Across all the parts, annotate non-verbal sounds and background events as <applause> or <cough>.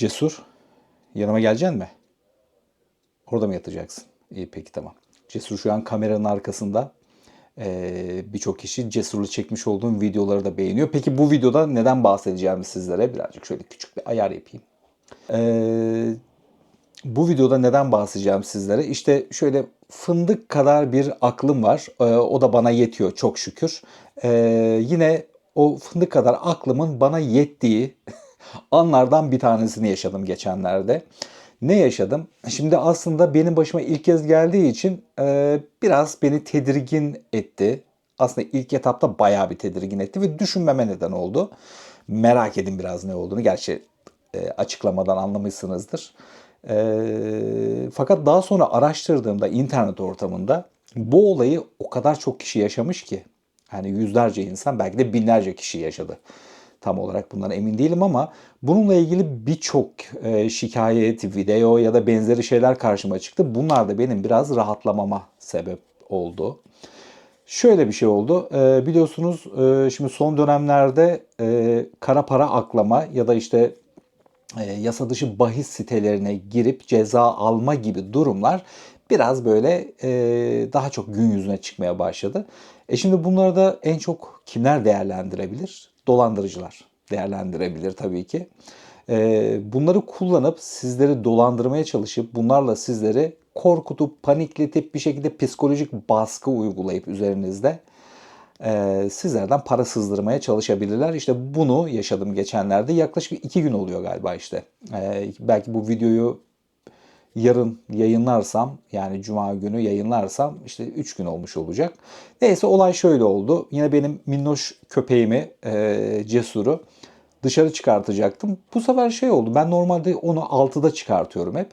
Cesur, yanıma geleceksin mi? Orada mı yatacaksın? İyi peki tamam. Cesur şu an kameranın arkasında. Ee, Birçok kişi Cesur'la çekmiş olduğum videoları da beğeniyor. Peki bu videoda neden bahsedeceğimi sizlere birazcık şöyle küçük bir ayar yapayım. Ee, bu videoda neden bahsedeceğim sizlere? İşte şöyle fındık kadar bir aklım var. Ee, o da bana yetiyor çok şükür. Ee, yine o fındık kadar aklımın bana yettiği <laughs> anlardan bir tanesini yaşadım geçenlerde. Ne yaşadım? Şimdi aslında benim başıma ilk kez geldiği için e, biraz beni tedirgin etti. Aslında ilk etapta bayağı bir tedirgin etti ve düşünmeme neden oldu. Merak edin biraz ne olduğunu. Gerçi e, açıklamadan anlamışsınızdır. E, fakat daha sonra araştırdığımda internet ortamında bu olayı o kadar çok kişi yaşamış ki. Yani yüzlerce insan belki de binlerce kişi yaşadı. Tam olarak bundan emin değilim ama bununla ilgili birçok e, şikayet, video ya da benzeri şeyler karşıma çıktı. Bunlar da benim biraz rahatlamama sebep oldu. Şöyle bir şey oldu. E, biliyorsunuz e, şimdi son dönemlerde e, kara para aklama ya da işte e, yasa dışı bahis sitelerine girip ceza alma gibi durumlar biraz böyle e, daha çok gün yüzüne çıkmaya başladı. E şimdi bunları da en çok kimler değerlendirebilir? Dolandırıcılar değerlendirebilir tabii ki. E, bunları kullanıp sizleri dolandırmaya çalışıp bunlarla sizleri korkutup panikletip bir şekilde psikolojik baskı uygulayıp üzerinizde e, sizlerden para sızdırmaya çalışabilirler. İşte bunu yaşadım geçenlerde. Yaklaşık iki gün oluyor galiba işte. E, belki bu videoyu yarın yayınlarsam yani cuma günü yayınlarsam işte 3 gün olmuş olacak. Neyse olay şöyle oldu. Yine benim minnoş köpeğimi e, Cesur'u dışarı çıkartacaktım. Bu sefer şey oldu. Ben normalde onu 6'da çıkartıyorum hep.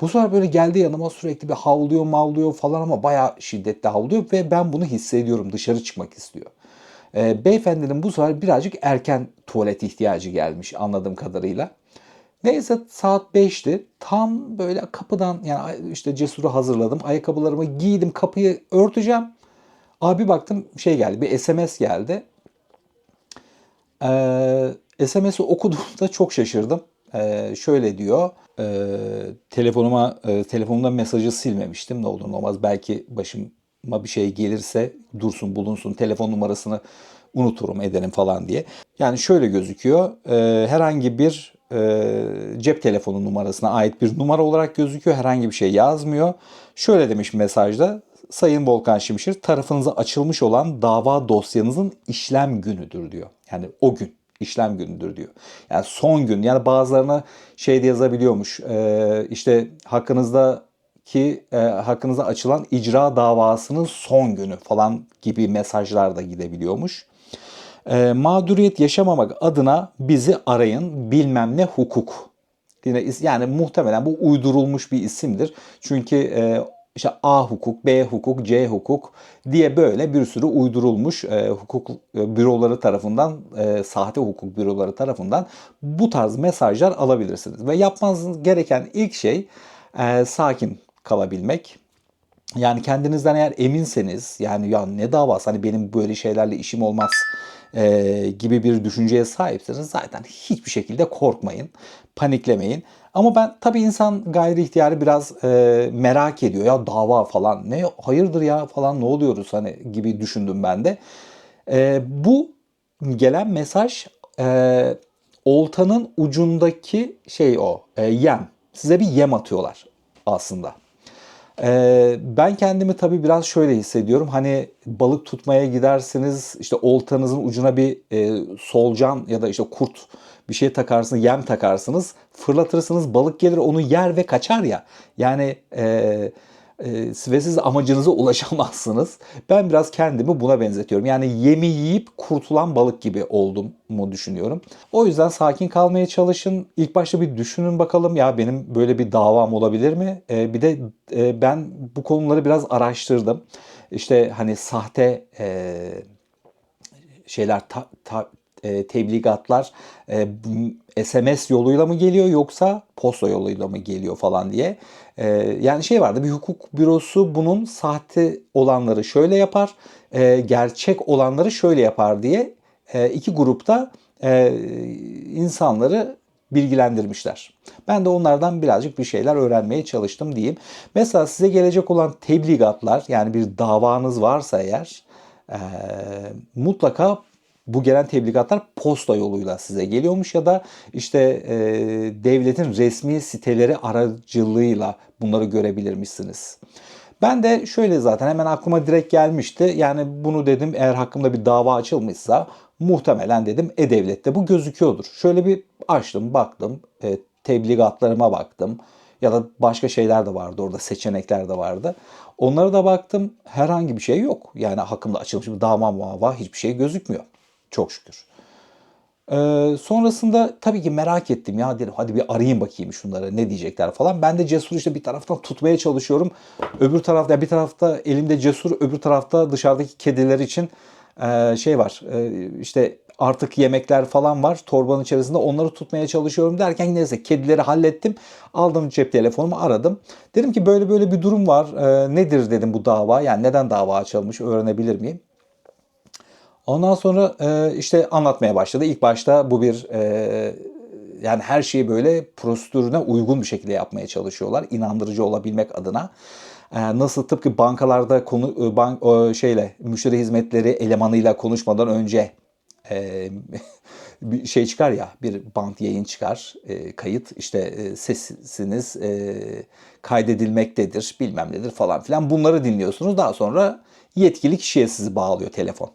Bu sefer böyle geldi yanıma sürekli bir havlıyor mavlıyor falan ama bayağı şiddetli havlıyor ve ben bunu hissediyorum. Dışarı çıkmak istiyor. E, beyefendinin bu sefer birazcık erken tuvalet ihtiyacı gelmiş anladığım kadarıyla. Neyse saat 5'ti. Tam böyle kapıdan yani işte cesuru hazırladım. Ayakkabılarımı giydim kapıyı örteceğim. Abi baktım şey geldi bir SMS geldi. Ee, SMS'i okuduğumda çok şaşırdım. Ee, şöyle diyor. E, telefonuma e, telefonumda mesajı silmemiştim. Ne olur ne olmaz belki başıma bir şey gelirse dursun bulunsun telefon numarasını unuturum ederim falan diye. Yani şöyle gözüküyor. E, herhangi bir e, cep telefonu numarasına ait bir numara olarak gözüküyor. Herhangi bir şey yazmıyor. Şöyle demiş mesajda. Sayın Volkan Şimşir tarafınıza açılmış olan dava dosyanızın işlem günüdür diyor. Yani o gün işlem günüdür diyor. Yani son gün yani bazılarına şey de yazabiliyormuş. E, işte hakkınızda ki e, hakkınıza açılan icra davasının son günü falan gibi mesajlar da gidebiliyormuş. E, mağduriyet yaşamamak adına bizi arayın bilmem ne hukuk. Yine yani muhtemelen bu uydurulmuş bir isimdir. Çünkü e, işte A hukuk, B hukuk, C hukuk diye böyle bir sürü uydurulmuş e, hukuk e, büroları tarafından, e, sahte hukuk büroları tarafından bu tarz mesajlar alabilirsiniz. Ve yapmanız gereken ilk şey e, sakin kalabilmek. Yani kendinizden eğer eminseniz yani ya ne davası hani benim böyle şeylerle işim olmaz e, gibi bir düşünceye sahipseniz zaten hiçbir şekilde korkmayın, paniklemeyin. Ama ben tabii insan gayri ihtiyarı biraz e, merak ediyor ya dava falan ne hayırdır ya falan ne oluyoruz hani gibi düşündüm ben de. E, bu gelen mesaj e, oltanın ucundaki şey o e, yem. Size bir yem atıyorlar aslında. Ee, ben kendimi tabii biraz şöyle hissediyorum. Hani balık tutmaya gidersiniz işte oltanızın ucuna bir e, solucan ya da işte kurt bir şey takarsınız, yem takarsınız, fırlatırsınız, balık gelir onu yer ve kaçar ya. Yani e, ve siz amacınıza ulaşamazsınız. Ben biraz kendimi buna benzetiyorum. Yani yemi yiyip kurtulan balık gibi oldum mu düşünüyorum. O yüzden sakin kalmaya çalışın. İlk başta bir düşünün bakalım ya benim böyle bir davam olabilir mi? E, bir de e, ben bu konuları biraz araştırdım. İşte hani sahte e, şeyler ta, ta, e, tebligatlar e, SMS yoluyla mı geliyor yoksa posta yoluyla mı geliyor falan diye. E, yani şey vardı bir hukuk bürosu bunun sahte olanları şöyle yapar, e, gerçek olanları şöyle yapar diye e, iki grupta e, insanları bilgilendirmişler. Ben de onlardan birazcık bir şeyler öğrenmeye çalıştım diyeyim. Mesela size gelecek olan tebligatlar yani bir davanız varsa eğer e, mutlaka bu gelen tebligatlar posta yoluyla size geliyormuş ya da işte e, devletin resmi siteleri aracılığıyla bunları görebilirmişsiniz. Ben de şöyle zaten hemen aklıma direkt gelmişti. Yani bunu dedim eğer hakkımda bir dava açılmışsa muhtemelen dedim E-Devlet'te bu gözüküyordur. Şöyle bir açtım baktım e, tebligatlarıma baktım ya da başka şeyler de vardı orada seçenekler de vardı. Onlara da baktım herhangi bir şey yok. Yani hakkımda açılmış bir dava mava hiçbir şey gözükmüyor. Çok şükür. Ee, sonrasında tabii ki merak ettim ya dedim hadi bir arayayım bakayım şunları ne diyecekler falan. Ben de cesur işte bir taraftan tutmaya çalışıyorum. Öbür tarafta bir tarafta elimde cesur öbür tarafta dışarıdaki kediler için e, şey var e, işte artık yemekler falan var torbanın içerisinde onları tutmaya çalışıyorum derken neyse kedileri hallettim. Aldım cep telefonumu aradım. Dedim ki böyle böyle bir durum var E, nedir dedim bu dava yani neden dava açılmış öğrenebilir miyim? Ondan sonra e, işte anlatmaya başladı. İlk başta bu bir e, yani her şeyi böyle prosedürüne uygun bir şekilde yapmaya çalışıyorlar. inandırıcı olabilmek adına. E, nasıl tıpkı bankalarda konu e, bank o şeyle müşteri hizmetleri elemanıyla konuşmadan önce e, <laughs> bir şey çıkar ya bir bant yayın çıkar e, kayıt işte e, sesiniz e, kaydedilmektedir bilmem nedir falan filan bunları dinliyorsunuz daha sonra yetkili kişiye sizi bağlıyor telefon.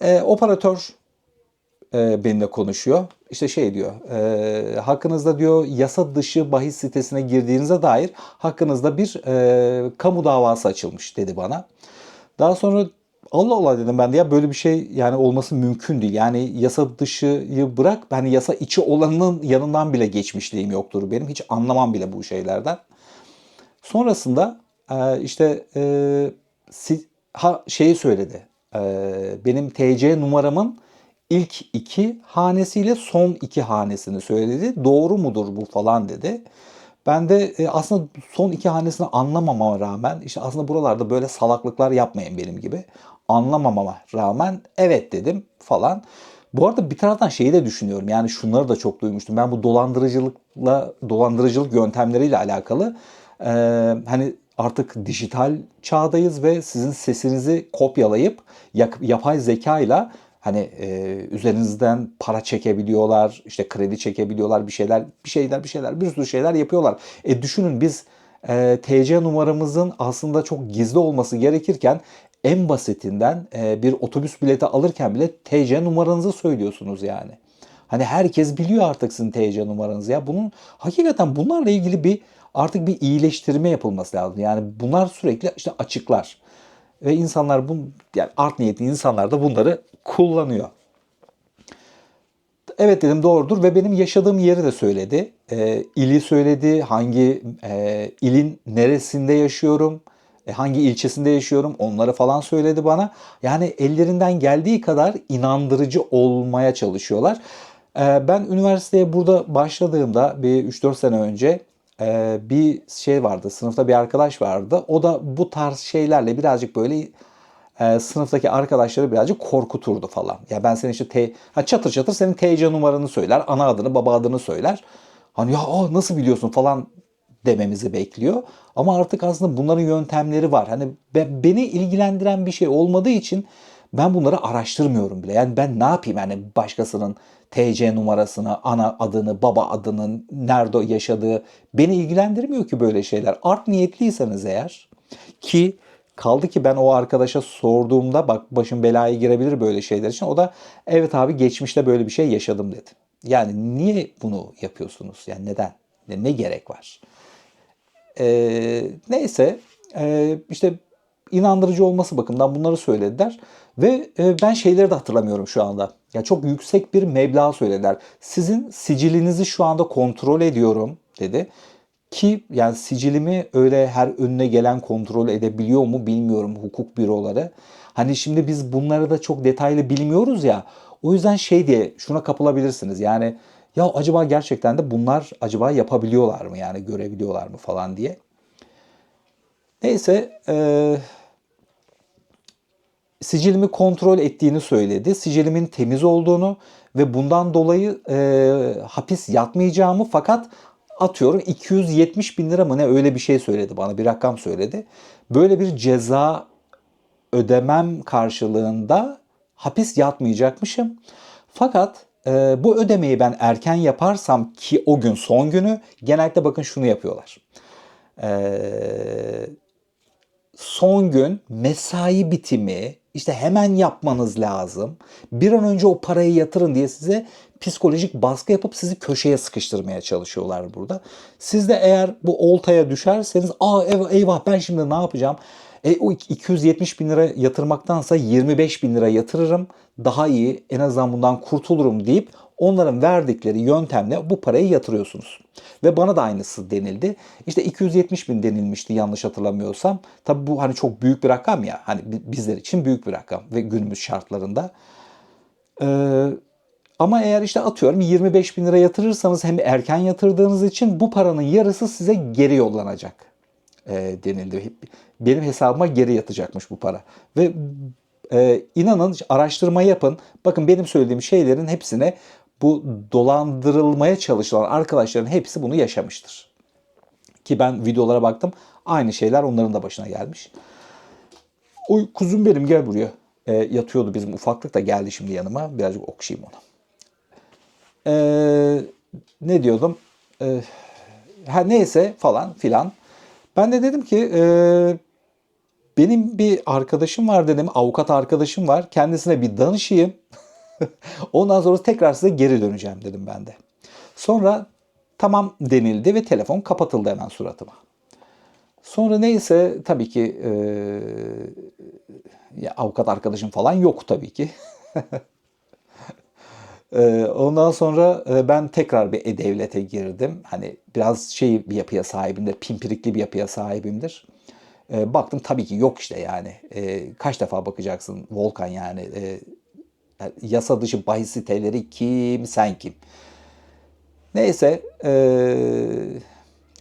E, operatör e, benimle konuşuyor. İşte şey diyor, e, hakkınızda diyor yasa dışı bahis sitesine girdiğinize dair hakkınızda bir e, kamu davası açılmış dedi bana. Daha sonra Allah Allah dedim ben de ya böyle bir şey yani olması mümkün değil. Yani yasa dışıyı bırak hani yasa içi olanın yanından bile geçmişliğim yoktur benim. Hiç anlamam bile bu şeylerden. Sonrasında e, işte e, si- ha, şeyi söyledi. E, benim TC numaramın ilk iki hanesiyle son iki hanesini söyledi. Doğru mudur bu falan dedi. Ben de e, aslında son iki hanesini anlamamama rağmen işte aslında buralarda böyle salaklıklar yapmayın benim gibi. Anlamamama rağmen evet dedim falan. Bu arada bir taraftan şeyi de düşünüyorum. Yani şunları da çok duymuştum. Ben bu dolandırıcılıkla dolandırıcılık yöntemleriyle alakalı e, hani artık dijital çağdayız ve sizin sesinizi kopyalayıp yapay zekayla hani e, üzerinizden para çekebiliyorlar, işte kredi çekebiliyorlar, bir şeyler, bir şeyler, bir şeyler, bir sürü şeyler yapıyorlar. E düşünün biz e, TC numaramızın aslında çok gizli olması gerekirken en basitinden e, bir otobüs bileti alırken bile TC numaranızı söylüyorsunuz yani. Hani herkes biliyor artık sizin TC numaranızı ya. Bunun hakikaten bunlarla ilgili bir artık bir iyileştirme yapılması lazım. Yani bunlar sürekli işte açıklar. Ve insanlar bu yani art niyetli insanlar da bunları kullanıyor. Evet dedim doğrudur ve benim yaşadığım yeri de söyledi. E, ili söyledi, hangi e, ilin neresinde yaşıyorum, e, hangi ilçesinde yaşıyorum onları falan söyledi bana. Yani ellerinden geldiği kadar inandırıcı olmaya çalışıyorlar. E, ben üniversiteye burada başladığımda bir 3-4 sene önce e, bir şey vardı, sınıfta bir arkadaş vardı. O da bu tarz şeylerle birazcık böyle e, sınıftaki arkadaşları birazcık korkuturdu falan. Ya ben senin işte T, ha çatır çatır senin TC numaranı söyler, ana adını, baba adını söyler. Hani ya aa, nasıl biliyorsun falan dememizi bekliyor. Ama artık aslında bunların yöntemleri var. Hani be, beni ilgilendiren bir şey olmadığı için ben bunları araştırmıyorum bile. Yani ben ne yapayım yani başkasının TC numarasını, ana adını, baba adını, nerede yaşadığı beni ilgilendirmiyor ki böyle şeyler. Art niyetliyseniz eğer ki kaldı ki ben o arkadaşa sorduğumda bak başım belaya girebilir böyle şeyler için. O da evet abi geçmişte böyle bir şey yaşadım dedi. Yani niye bunu yapıyorsunuz? Yani neden? Ne, ne gerek var? Ee, neyse e, işte inandırıcı olması bakımından bunları söylediler. Ve e, ben şeyleri de hatırlamıyorum şu anda. Ya çok yüksek bir meblağ söylediler. Sizin sicilinizi şu anda kontrol ediyorum dedi. Ki yani sicilimi öyle her önüne gelen kontrol edebiliyor mu bilmiyorum hukuk büroları. Hani şimdi biz bunları da çok detaylı bilmiyoruz ya. O yüzden şey diye şuna kapılabilirsiniz. Yani ya acaba gerçekten de bunlar acaba yapabiliyorlar mı yani görebiliyorlar mı falan diye. Neyse e, sicilimi kontrol ettiğini söyledi. Sicilimin temiz olduğunu ve bundan dolayı e, hapis yatmayacağımı fakat atıyorum 270 bin lira mı ne öyle bir şey söyledi bana bir rakam söyledi. Böyle bir ceza ödemem karşılığında hapis yatmayacakmışım. Fakat e, bu ödemeyi ben erken yaparsam ki o gün son günü genellikle bakın şunu yapıyorlar. Eee son gün mesai bitimi işte hemen yapmanız lazım. Bir an önce o parayı yatırın diye size psikolojik baskı yapıp sizi köşeye sıkıştırmaya çalışıyorlar burada. Siz de eğer bu oltaya düşerseniz aa eyvah, ben şimdi ne yapacağım? E, o 270 bin lira yatırmaktansa 25 bin lira yatırırım. Daha iyi en azından bundan kurtulurum deyip onların verdikleri yöntemle bu parayı yatırıyorsunuz. Ve bana da aynısı denildi. İşte 270 bin denilmişti yanlış hatırlamıyorsam. Tabi bu hani çok büyük bir rakam ya. Hani bizler için büyük bir rakam ve günümüz şartlarında. Ee, ama eğer işte atıyorum 25 bin lira yatırırsanız hem erken yatırdığınız için bu paranın yarısı size geri yollanacak e, denildi. Benim hesabıma geri yatacakmış bu para. Ve e, inanın araştırma yapın. Bakın benim söylediğim şeylerin hepsine bu dolandırılmaya çalışılan arkadaşların hepsi bunu yaşamıştır. Ki ben videolara baktım. Aynı şeyler onların da başına gelmiş. Oy kuzum benim gel buraya. E, yatıyordu bizim ufaklık da geldi şimdi yanıma. Birazcık okşayayım onu. E, ne diyordum? E, ha, neyse falan filan. Ben de dedim ki e, benim bir arkadaşım var dedim. Avukat arkadaşım var. Kendisine bir danışayım. <laughs> Ondan sonra tekrar size geri döneceğim dedim ben de. Sonra tamam denildi ve telefon kapatıldı hemen suratıma. Sonra neyse tabii ki e, ya avukat arkadaşım falan yok tabii ki. <laughs> e, ondan sonra e, ben tekrar bir e-devlete girdim. Hani biraz şey bir yapıya sahibimdir, pimpirikli bir yapıya sahibimdir. E, baktım tabii ki yok işte yani. E, kaç defa bakacaksın Volkan yani. E, yasa dışı bahis siteleri kim sen kim. Neyse ee,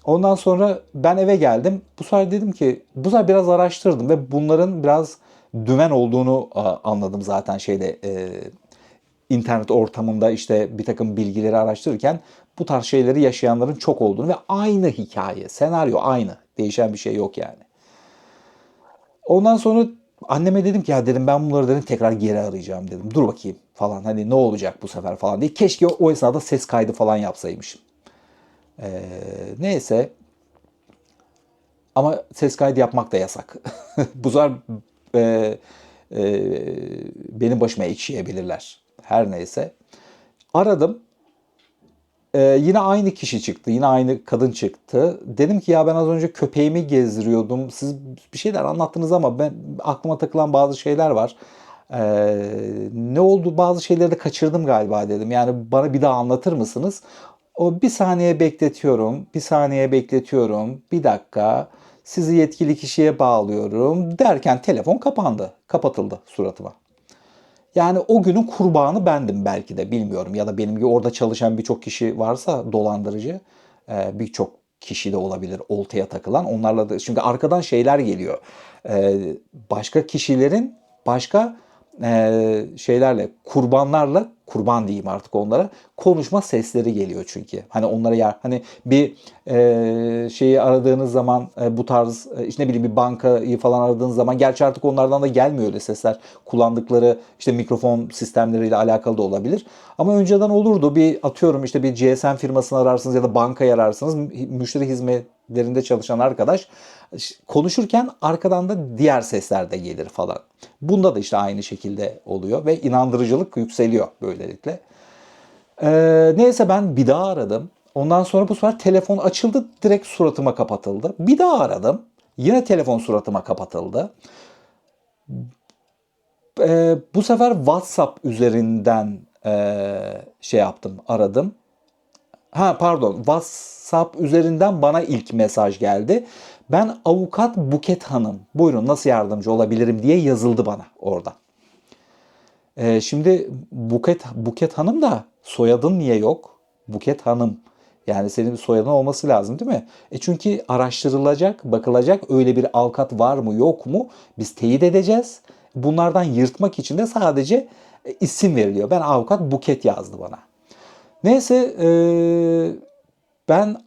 ondan sonra ben eve geldim. Bu sefer dedim ki bu sefer biraz araştırdım ve bunların biraz dümen olduğunu anladım zaten şeyde e, internet ortamında işte bir takım bilgileri araştırırken bu tarz şeyleri yaşayanların çok olduğunu ve aynı hikaye, senaryo aynı. Değişen bir şey yok yani. Ondan sonra anneme dedim ki ya dedim ben bunları dedim tekrar geri arayacağım dedim. Dur bakayım falan hani ne olacak bu sefer falan diye. Keşke o, esnada ses kaydı falan yapsaymışım. Ee, neyse. Ama ses kaydı yapmak da yasak. <laughs> bu sefer e, e, benim başıma ekşiyebilirler. Her neyse. Aradım. Ee, yine aynı kişi çıktı. Yine aynı kadın çıktı. Dedim ki ya ben az önce köpeğimi gezdiriyordum. Siz bir şeyler anlattınız ama ben aklıma takılan bazı şeyler var. Ee, ne oldu bazı şeyleri de kaçırdım galiba dedim. Yani bana bir daha anlatır mısınız? O bir saniye bekletiyorum. Bir saniye bekletiyorum. Bir dakika. Sizi yetkili kişiye bağlıyorum derken telefon kapandı. Kapatıldı suratıma. Yani o günün kurbanı bendim belki de bilmiyorum. Ya da benim gibi orada çalışan birçok kişi varsa dolandırıcı e, birçok kişi de olabilir oltaya takılan. Onlarla da çünkü arkadan şeyler geliyor. E, başka kişilerin başka e, şeylerle kurbanlarla kurban diyeyim artık onlara konuşma sesleri geliyor çünkü. Hani onlara yer hani bir e, şeyi aradığınız zaman e, bu tarz e, işte ne bileyim bir bankayı falan aradığınız zaman gerçi artık onlardan da gelmiyor öyle sesler. Kullandıkları işte mikrofon sistemleriyle alakalı da olabilir. Ama önceden olurdu bir atıyorum işte bir GSM firmasını ararsınız ya da bankayı ararsınız müşteri hizmetlerinde çalışan arkadaş konuşurken arkadan da diğer sesler de gelir falan. Bunda da işte aynı şekilde oluyor ve inandırıcılık yükseliyor böylelikle. Ee, neyse ben bir daha aradım. Ondan sonra bu sefer telefon açıldı direkt suratıma kapatıldı. Bir daha aradım. Yine telefon suratıma kapatıldı. Ee, bu sefer WhatsApp üzerinden e, şey yaptım aradım. Ha pardon WhatsApp üzerinden bana ilk mesaj geldi. Ben avukat Buket Hanım. Buyurun nasıl yardımcı olabilirim diye yazıldı bana orada. Ee, şimdi Buket, Buket Hanım da soyadın niye yok? Buket Hanım. Yani senin bir soyadın olması lazım değil mi? E çünkü araştırılacak, bakılacak öyle bir avukat var mı yok mu? Biz teyit edeceğiz. bunlardan yırtmak için de sadece e, isim veriliyor. Ben avukat Buket yazdı bana. Neyse e, ben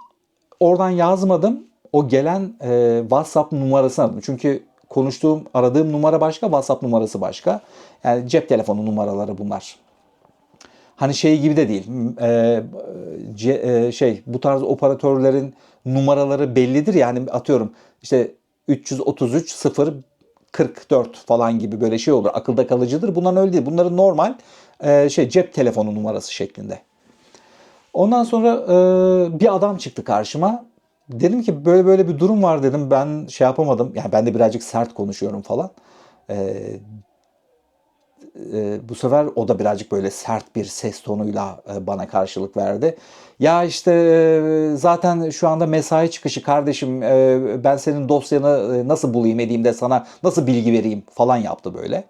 oradan yazmadım. O gelen e, WhatsApp numarasını aradım. Çünkü konuştuğum, aradığım numara başka, WhatsApp numarası başka. Yani cep telefonu numaraları bunlar. Hani şey gibi de değil. E, ce- e, şey bu tarz operatörlerin numaraları bellidir ya. Hani atıyorum işte 333 0 44 falan gibi böyle şey olur. Akılda kalıcıdır. Bunların öyle değil. Bunların normal e, şey cep telefonu numarası şeklinde. Ondan sonra e, bir adam çıktı karşıma. Dedim ki böyle böyle bir durum var dedim. Ben şey yapamadım. Yani ben de birazcık sert konuşuyorum falan. E, e, bu sefer o da birazcık böyle sert bir ses tonuyla e, bana karşılık verdi. Ya işte e, zaten şu anda mesai çıkışı kardeşim e, ben senin dosyanı e, nasıl bulayım edeyim de sana nasıl bilgi vereyim falan yaptı böyle.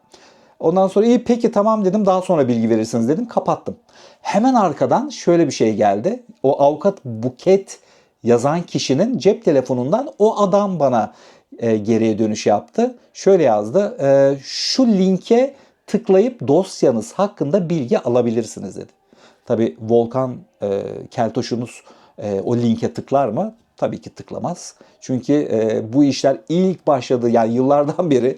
Ondan sonra iyi peki tamam dedim daha sonra bilgi verirsiniz dedim kapattım. Hemen arkadan şöyle bir şey geldi. O avukat Buket yazan kişinin cep telefonundan o adam bana e, geriye dönüş yaptı. Şöyle yazdı. E, şu linke tıklayıp dosyanız hakkında bilgi alabilirsiniz dedi. Tabi Volkan e, Keltoş'unuz e, o linke tıklar mı? Tabii ki tıklamaz. Çünkü e, bu işler ilk başladığı yani yıllardan <laughs> beri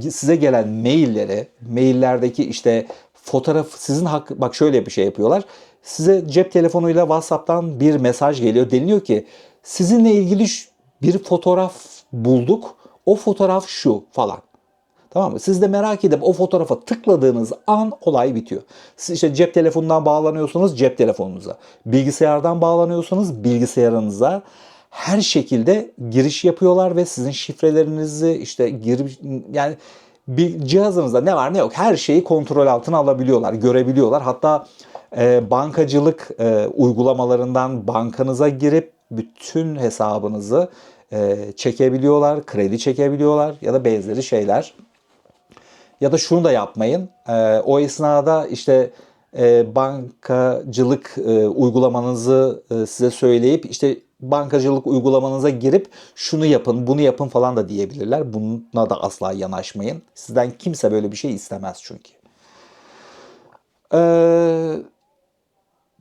size gelen maillere, maillerdeki işte fotoğraf sizin hak bak şöyle bir şey yapıyorlar. Size cep telefonuyla WhatsApp'tan bir mesaj geliyor. Deniliyor ki sizinle ilgili bir fotoğraf bulduk. O fotoğraf şu falan. Tamam mı? Siz de merak edip o fotoğrafa tıkladığınız an olay bitiyor. Siz işte cep telefonundan bağlanıyorsanız cep telefonunuza. Bilgisayardan bağlanıyorsanız bilgisayarınıza her şekilde giriş yapıyorlar ve sizin şifrelerinizi işte gir yani bir cihazınızda ne var ne yok her şeyi kontrol altına alabiliyorlar, görebiliyorlar. Hatta e, bankacılık e, uygulamalarından bankanıza girip bütün hesabınızı e, çekebiliyorlar, kredi çekebiliyorlar ya da benzeri şeyler. Ya da şunu da yapmayın. E, o esnada işte e, bankacılık e, uygulamanızı e, size söyleyip işte bankacılık uygulamanıza girip şunu yapın, bunu yapın falan da diyebilirler. Buna da asla yanaşmayın. Sizden kimse böyle bir şey istemez çünkü. Ee,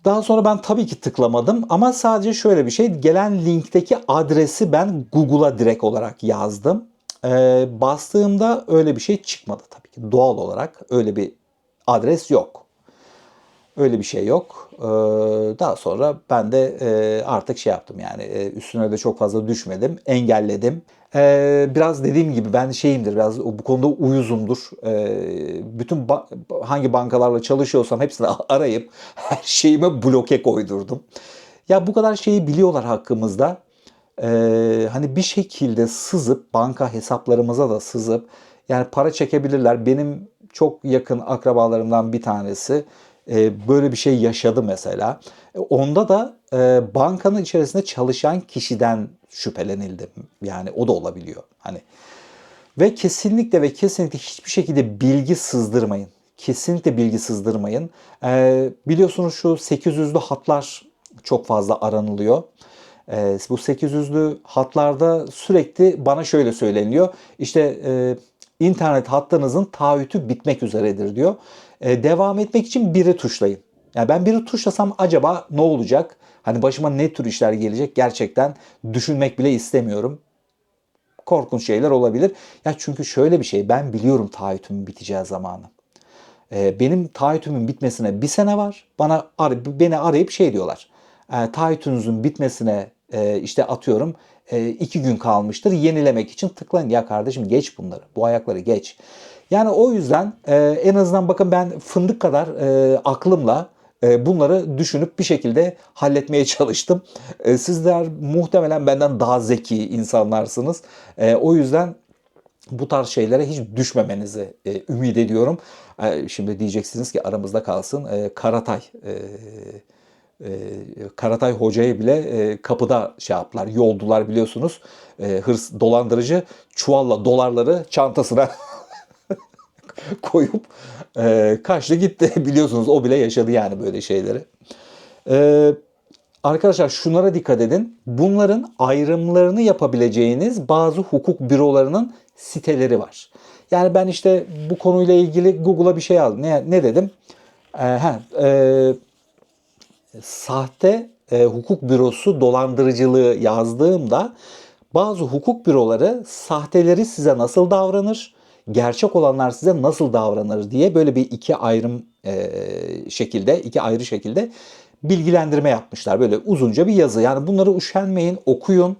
daha sonra ben tabii ki tıklamadım ama sadece şöyle bir şey. Gelen linkteki adresi ben Google'a direkt olarak yazdım. Ee, bastığımda öyle bir şey çıkmadı tabii ki. Doğal olarak öyle bir adres yok. Öyle bir şey yok. Ee, daha sonra ben de e, artık şey yaptım yani e, üstüne de çok fazla düşmedim. Engelledim. Ee, biraz dediğim gibi ben şeyimdir biraz bu konuda uyuzumdur. Ee, bütün hangi bankalarla çalışıyorsam hepsini <laughs> arayıp her şeyime bloke koydurdum. Ya bu kadar şeyi biliyorlar hakkımızda. hani bir şekilde sızıp banka hesaplarımıza da sızıp yani para çekebilirler. Benim çok yakın akrabalarımdan bir tanesi e, böyle bir şey yaşadı mesela. E, onda da e, bankanın içerisinde çalışan kişiden şüphelenildi. Yani o da olabiliyor. Hani ve kesinlikle ve kesinlikle hiçbir şekilde bilgi sızdırmayın. Kesinlikle bilgi sızdırmayın. E, biliyorsunuz şu 800'lü hatlar çok fazla aranılıyor. E, bu 800'lü hatlarda sürekli bana şöyle söyleniyor. İşte e, internet hattınızın taahhütü bitmek üzeredir diyor. E, devam etmek için biri tuşlayın. Yani ben biri tuşlasam acaba ne olacak? Hani başıma ne tür işler gelecek gerçekten düşünmek bile istemiyorum. Korkunç şeyler olabilir. Ya çünkü şöyle bir şey ben biliyorum taahhütümün biteceği zamanı. E, benim taahhütümün bitmesine bir sene var. Bana beni arayıp şey diyorlar. E, taahhütünüzün bitmesine e, işte atıyorum e, iki gün kalmıştır. Yenilemek için tıklayın. Ya kardeşim geç bunları. Bu ayakları geç. Yani o yüzden e, en azından bakın ben fındık kadar e, aklımla e, bunları düşünüp bir şekilde halletmeye <laughs> çalıştım. E, sizler muhtemelen benden daha zeki insanlarsınız. E, o yüzden bu tarz şeylere hiç düşmemenizi ümit ediyorum. Şimdi diyeceksiniz ki aramızda kalsın. Karatay Karatay Hoca'yı bile kapıda şey yaptılar, yoldular biliyorsunuz. Hırs dolandırıcı çuvalla dolarları çantasına <laughs> <laughs> koyup e, kaçtı gitti. <laughs> Biliyorsunuz o bile yaşadı yani böyle şeyleri. E, arkadaşlar şunlara dikkat edin. Bunların ayrımlarını yapabileceğiniz bazı hukuk bürolarının siteleri var. Yani ben işte bu konuyla ilgili Google'a bir şey aldım. Ne, ne dedim? Ee, ha, e, sahte e, hukuk bürosu dolandırıcılığı yazdığımda bazı hukuk büroları sahteleri size nasıl davranır, gerçek olanlar size nasıl davranır diye böyle bir iki ayrım e, şekilde, iki ayrı şekilde bilgilendirme yapmışlar. Böyle uzunca bir yazı. Yani bunları üşenmeyin, okuyun.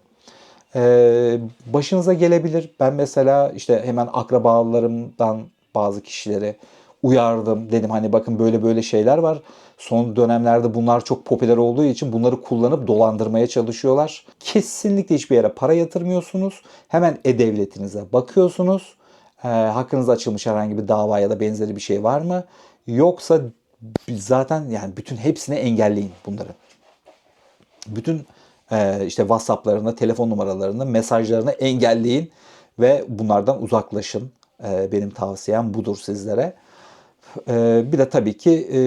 Ee, başınıza gelebilir. Ben mesela işte hemen akrabalarımdan bazı kişileri uyardım. Dedim hani bakın böyle böyle şeyler var. Son dönemlerde bunlar çok popüler olduğu için bunları kullanıp dolandırmaya çalışıyorlar. Kesinlikle hiçbir yere para yatırmıyorsunuz. Hemen e-devletinize bakıyorsunuz. Ee, hakkınızda açılmış herhangi bir dava ya da benzeri bir şey var mı? Yoksa zaten yani bütün hepsini engelleyin bunları bütün e, işte WhatsApp'larını, telefon numaralarını, mesajlarını engelleyin ve bunlardan uzaklaşın. E, benim tavsiyem budur sizlere. E, bir de tabii ki e,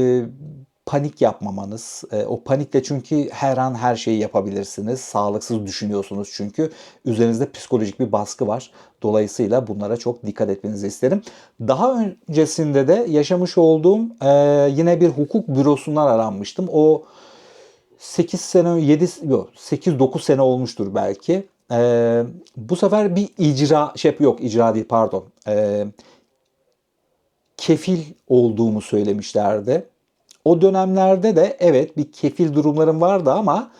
panik yapmamanız. E, o panikle çünkü her an her şeyi yapabilirsiniz. Sağlıksız düşünüyorsunuz çünkü. Üzerinizde psikolojik bir baskı var. Dolayısıyla bunlara çok dikkat etmenizi isterim. Daha öncesinde de yaşamış olduğum e, yine bir hukuk bürosundan aranmıştım. O 8 sene 7 yok 8 9 sene olmuştur belki. Ee, bu sefer bir icra şey yok icra değil pardon. Kefil olduğumu söylemişlerdi. O dönemlerde de evet bir kefil durumlarım vardı ama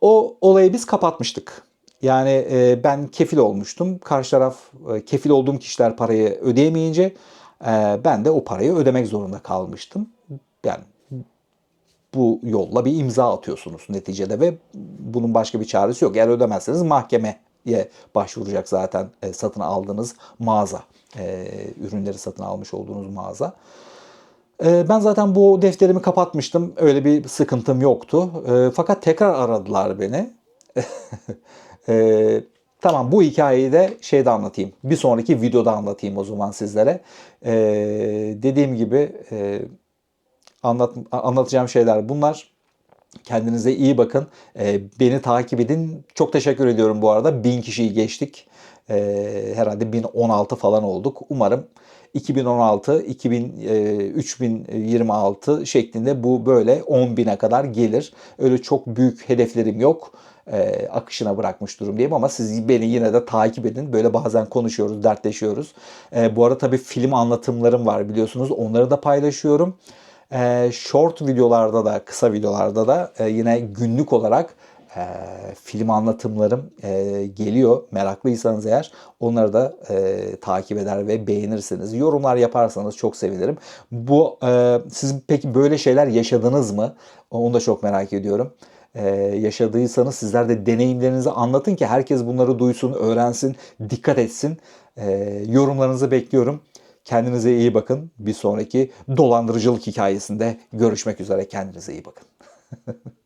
o olayı biz kapatmıştık. Yani e, ben kefil olmuştum. Karşı taraf e, kefil olduğum kişiler parayı ödeyemeyince e, ben de o parayı ödemek zorunda kalmıştım. Yani bu yolla bir imza atıyorsunuz neticede ve bunun başka bir çaresi yok. Eğer ödemezseniz mahkemeye başvuracak zaten e, satın aldığınız mağaza. E, ürünleri satın almış olduğunuz mağaza. E, ben zaten bu defterimi kapatmıştım. Öyle bir sıkıntım yoktu. E, fakat tekrar aradılar beni. <laughs> e, tamam bu hikayeyi de şeyde anlatayım. Bir sonraki videoda anlatayım o zaman sizlere. Dediğim gibi... E, anlat, anlatacağım şeyler bunlar. Kendinize iyi bakın. Beni takip edin. Çok teşekkür ediyorum bu arada. 1000 kişiyi geçtik. Herhalde 1016 falan olduk. Umarım 2016, 2000, e, 3026 şeklinde bu böyle 10.000'e kadar gelir. Öyle çok büyük hedeflerim yok. E, akışına bırakmış durumdayım ama siz beni yine de takip edin. Böyle bazen konuşuyoruz, dertleşiyoruz. E, bu arada tabii film anlatımlarım var biliyorsunuz. Onları da paylaşıyorum. E, short videolarda da, kısa videolarda da yine günlük olarak e, film anlatımlarım e, geliyor. Meraklıysanız eğer onları da e, takip eder ve beğenirsiniz. Yorumlar yaparsanız çok sevinirim. Bu e, siz peki böyle şeyler yaşadınız mı? Onu da çok merak ediyorum. Ee, yaşadıysanız sizler de deneyimlerinizi anlatın ki herkes bunları duysun, öğrensin, dikkat etsin. Ee, yorumlarınızı bekliyorum. Kendinize iyi bakın. Bir sonraki dolandırıcılık hikayesinde görüşmek üzere. Kendinize iyi bakın. <laughs>